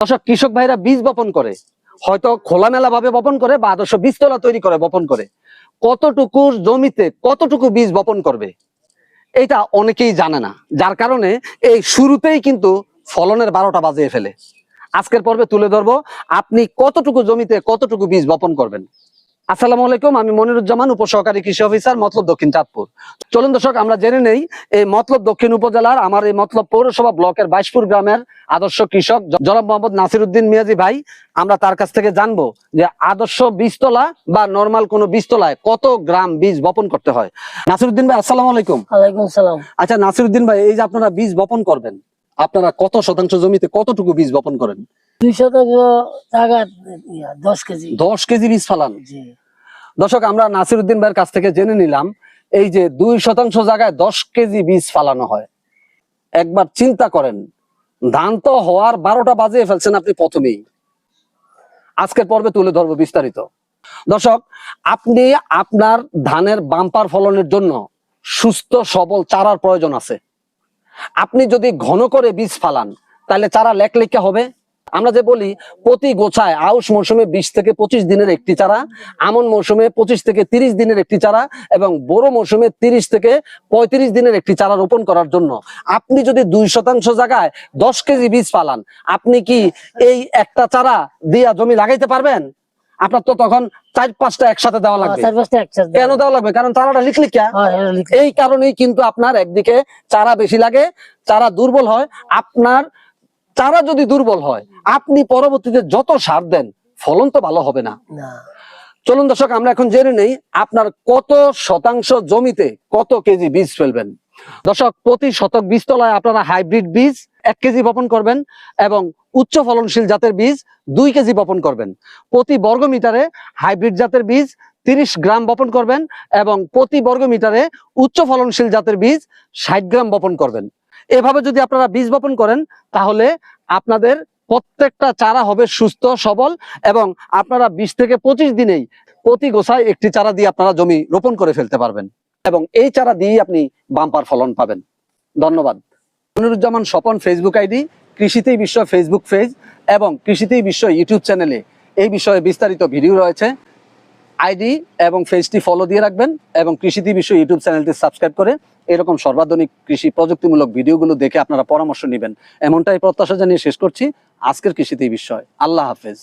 দর্শক, কৃষক ভাইরা বীজ বপন করে, হয়তো খোলামেলা ভাবে বপন করে বা আদর্শ বীজতলা তৈরি করে, বপন করে। কতটুকু জমিতে কতটুকু বীজ বপন করবে, এটা অনেকেই জানে না। যার কারণে এই শুরুতেই কিন্তু ফলনের বারোটা বাজিয়ে ফেলে। আজকের পর্বে তুলে ধরবো, আপনি কতটুকু জমিতে কতটুকু বীজ বপন করবেন? আসসালামু আলাইকুম আমি মনিরুজ্জামান উপসহকারী কৃষি অফিসার মতলব দক্ষিণ চাঁদপুর। চলুন দর্শক আমরা জেনে নেই এই মতলব দক্ষিণ উপজেলার আমার এই মতলব পৌরসভা ব্লকের বাইশপুর গ্রামের আদর্শ কৃষক জনাব মোহাম্মদ নাসিরউদ্দিন মিয়াজি ভাই আমরা তার কাছ থেকে জানব যে আদর্শ বীজতলা বা নর্মাল কোনো বীজতলায় কত গ্রাম বীজ বপন করতে হয়। নাসিরউদ্দিন ভাই আসসালামু আলাইকুম। ওয়ালাইকুম সালাম। আচ্ছা নাসিরউদ্দিন ভাই এই যে আপনারা বীজ বপন করবেন আপনারা কত শতাংশ জমিতে কতটুকু বীজ বপন করেন? দুই শতাংশ জায়গা দশ কেজি। দশ কেজি বীজ ফালান? দর্শক আমরা নাসিরউদ্দিন ভাইয়ের কাছ থেকে জেনে নিলাম এই যে দুই শতাংশ জায়গায় দশ কেজি বীজ ফালানো হয়। একবার চিন্তা করেন ধান তো হওয়ার বারোটা বাজিয়ে ফেলছেন আপনি প্রথমেই। আজকের পর্বে তুলে ধরবো বিস্তারিত। দর্শক আপনি আপনার ধানের বাম্পার ফলনের জন্য সুস্থ সবল চারার প্রয়োজন আছে। আপনি যদি ঘন করে বীজ ফালান, তাহলে চারা লেকলেকে হবে। আমরা যে বলি, প্রতি গোছায় আউশ মৌসুমে বিশ থেকে পঁচিশ দিনের একটি চারা, আমন মৌসুমে পঁচিশ থেকে তিরিশ দিনের একটি চারা এবং বড় মৌসুমে তিরিশ থেকে পঁয়ত্রিশ দিনের একটি চারা রোপণ করার জন্য। আপনি যদি দুই শতাংশ জায়গায় দশ কেজি বীজ ফালান, আপনি কি এই একটা চারা দিয়া জমি লাগাইতে পারবেন? আপনার তো তখন চার পাঁচটা একসাথে দেওয়া লাগবে। একসাথে কেন দেওয়া লাগবে? কারণ চারাটা লিখলিকা হ্যাঁ, এটা লিখে। এই কারণেই কিন্তু আপনার একদিকে চারা বেশি লাগে চারা দুর্বল হয় আপনার চারা যদি দুর্বল হয় আপনি পরবর্তীতে যত সার দেন ফলন তো ভালো হবে না। না। চলুন দর্শক আমরা এখন জেনে নেই আপনার কত শতাংশ জমিতে কত কেজি বীজ ফেলবেন। দর্শক প্রতি শতক বীজতলায় আপনারা হাইব্রিড বীজ এক কেজি বপন করবেন এবং উচ্চ ফলনশীল জাতের বীজ দুই কেজি বপন করবেন। প্রতি বর্গ মিটারে হাইব্রিড জাতের বীজ তিরিশ গ্রাম বপন করবেন এবং প্রতি বর্গ মিটারে উচ্চ ফলনশীল জাতের বীজ ষাট গ্রাম বপন করবেন। এভাবে যদি আপনারা বীজ বপন করেন, তাহলে আপনাদের প্রত্যেকটা চারা হবে সুস্থ, সবল এবং আপনারা বিশ থেকে পঁচিশ দিনেই প্রতি গোছায় একটি চারা দিয়ে আপনারা জমি রোপণ করে ফেলতে পারবেন এবং এই চারা দিয়েই আপনি বাম্পার ফলন পাবেন। ধন্যবাদ। মনিরুজ্জামান স্বপন ফেসবুক আইডি, কৃষিতেই বিশ্ব ফেসবুক পেজ এবং কৃষিতেই বিশ্ব ইউটিউব চ্যানেলে এই বিষয়ে বিস্তারিত ভিডিও রয়েছে। আইডি এবং পেজটি ফলো দিয়ে রাখবেন এবং কৃষিতে বিশ্ব ইউটিউব চ্যানেলটি সাবস্ক্রাইব করে এরকম সর্বাধুনিক কৃষি প্রযুক্তিমূলক ভিডিওগুলো দেখে আপনারা পরামর্শ নেবেন। এমনটাই প্রত্যাশা জানিয়ে শেষ করছি। আজকের কৃষিতেই বিষয় আল্লাহ হাফেজ।